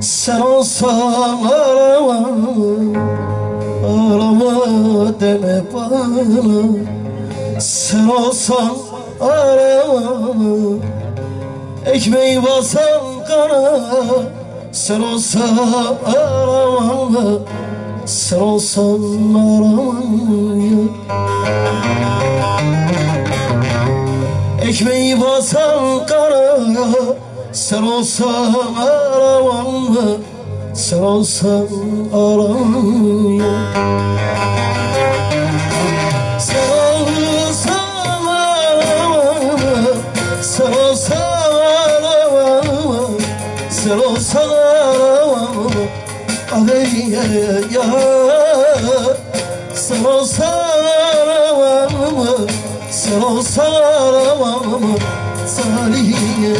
Sen olsan arama Arama deme bana. Sen olsan arama Ekmeği basan kana. Sen olsan arama Sen olsan arama. Ekmeği basan kara Sen olsan aramam Sen olsan aramam Sen olsan aramam Sen olsan aramam Sen olsan aramam Aleyye ya Sen olsan aramam Salih'e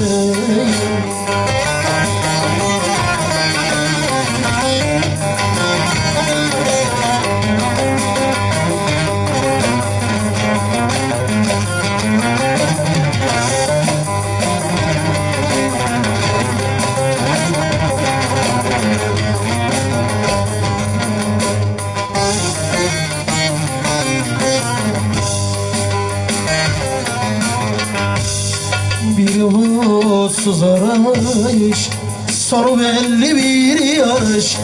umutsuz arayış Sonu belli bir yarış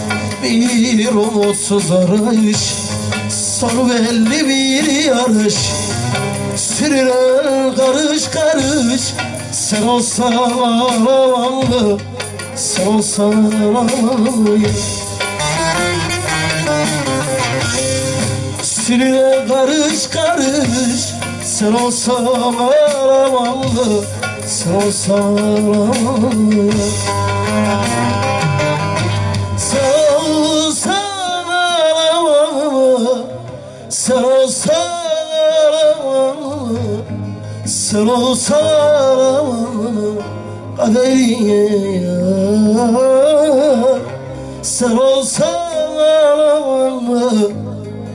Bir umutsuz arayış Sonu belli bir yarış Sürülen karış karış Sen olsan ağlamam mı? Sen olsan ağlamam mı? Sürüne karış karış Sen olsan aramalı Sen aramalı Sen olsan aramalı Kaderiye Sen olsan aramalı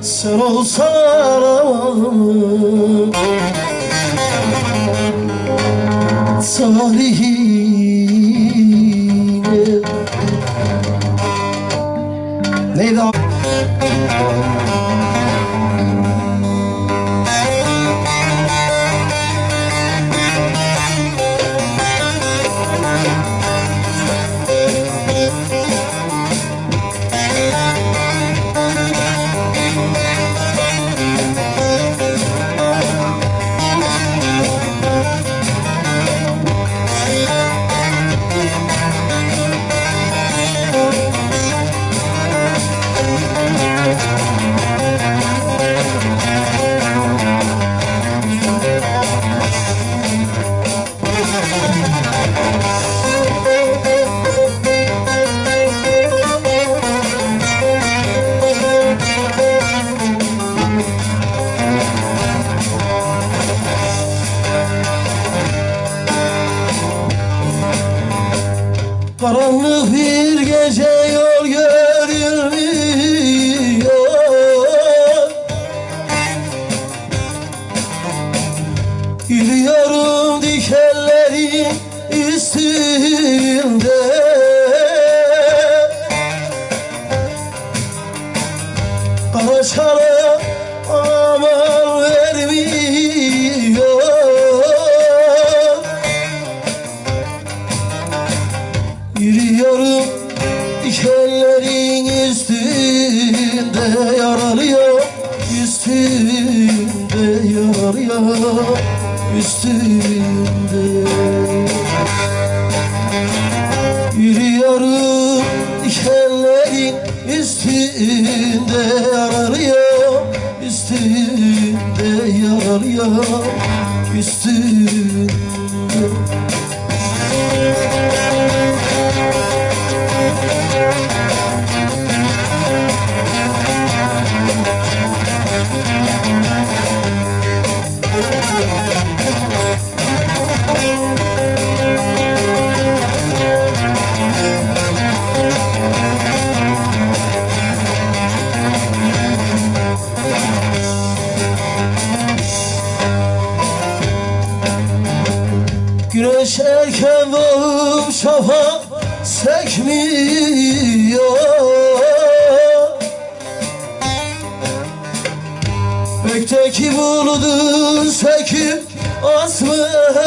sen olsan aramam sarihine Neydi? Yaralıyor Üstünde yaralıyor Üstünde Yürüyorum dikenlerin üstünde yaralıyor Üstünde yaralıyor Üstünde Şekevam şafak sekmiyor Bekteki buludun sekip asmıyor.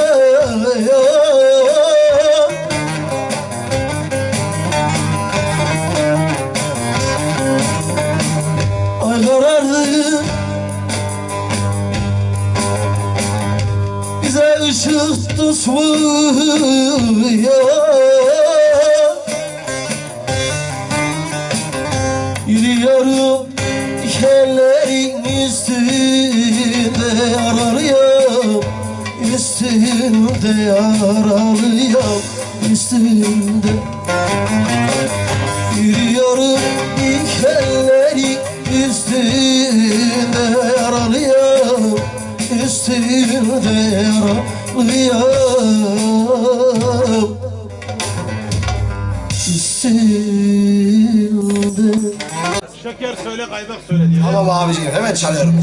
Işık tutmuyor Yürüyorum dikenlerin üstünde yaralıyım. Üstünde yaralıyım üstünde kaymak söyle diye. Tamam abiciğim hemen çalıyorum.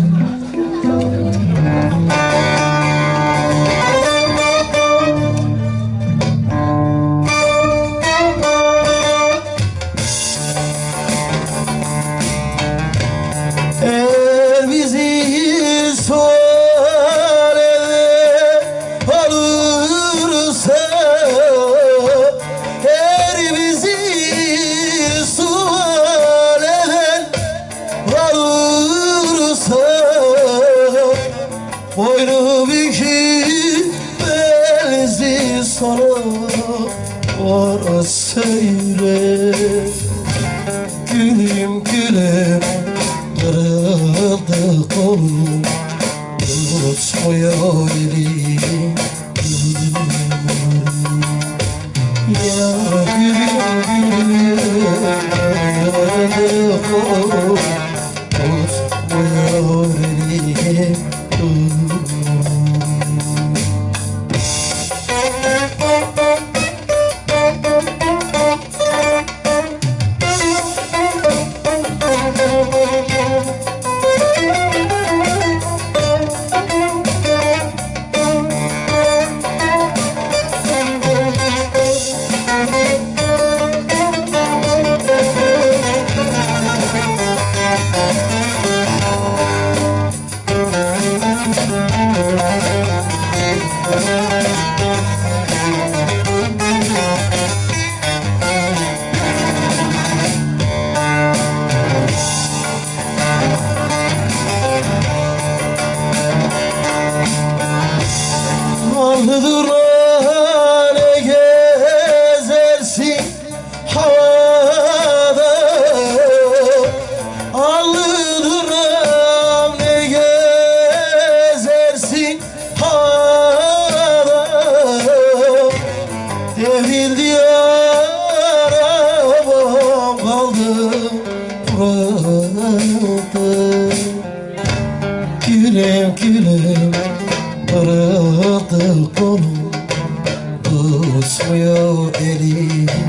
What a saying Allı durane gezersin havada Allı durane gezersin havada Devrildi arabam kaldı burada. Gülüm gülüm Kırıldı kolum Tutmuyor elim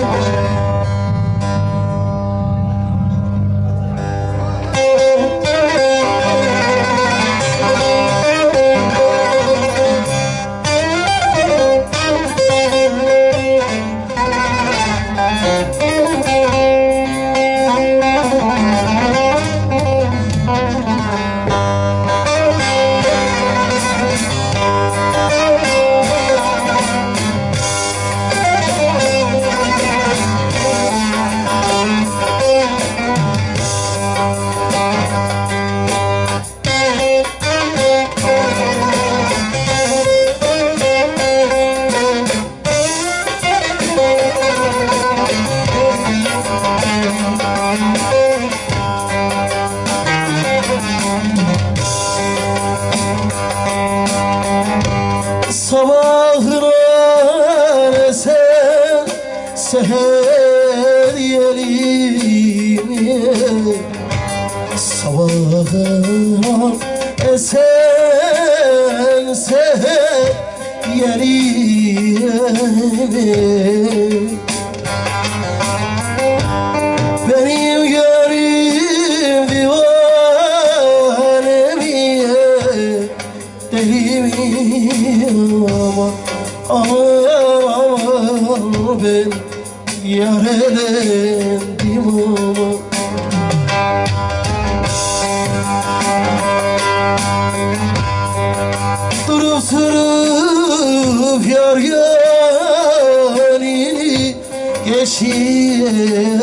Música そば aman ben Yar elendim aman Durup durup yar yanini geçirir.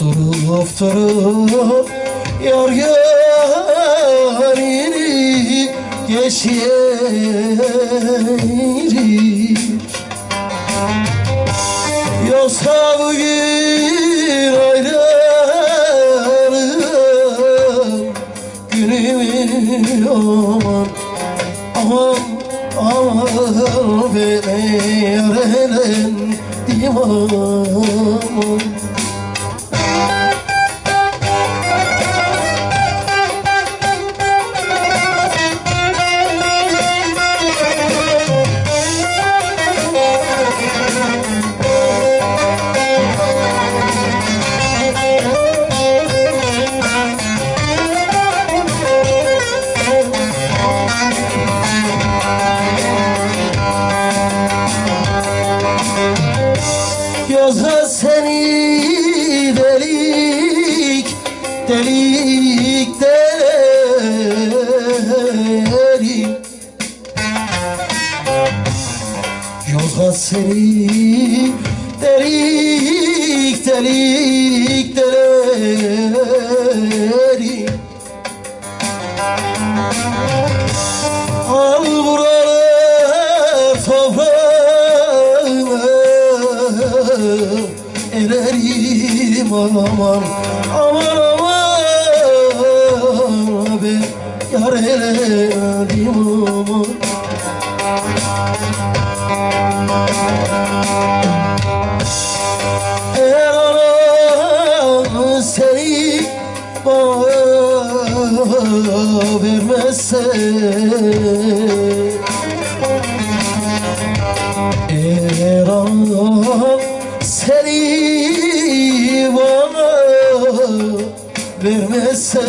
Durup durup yar yanini geçirir Yazda seni delik delik delik Al buralar toprağına Elerim aman aman aman Ben yar elerim aman Vermezse Eğer anam seni bana vermezse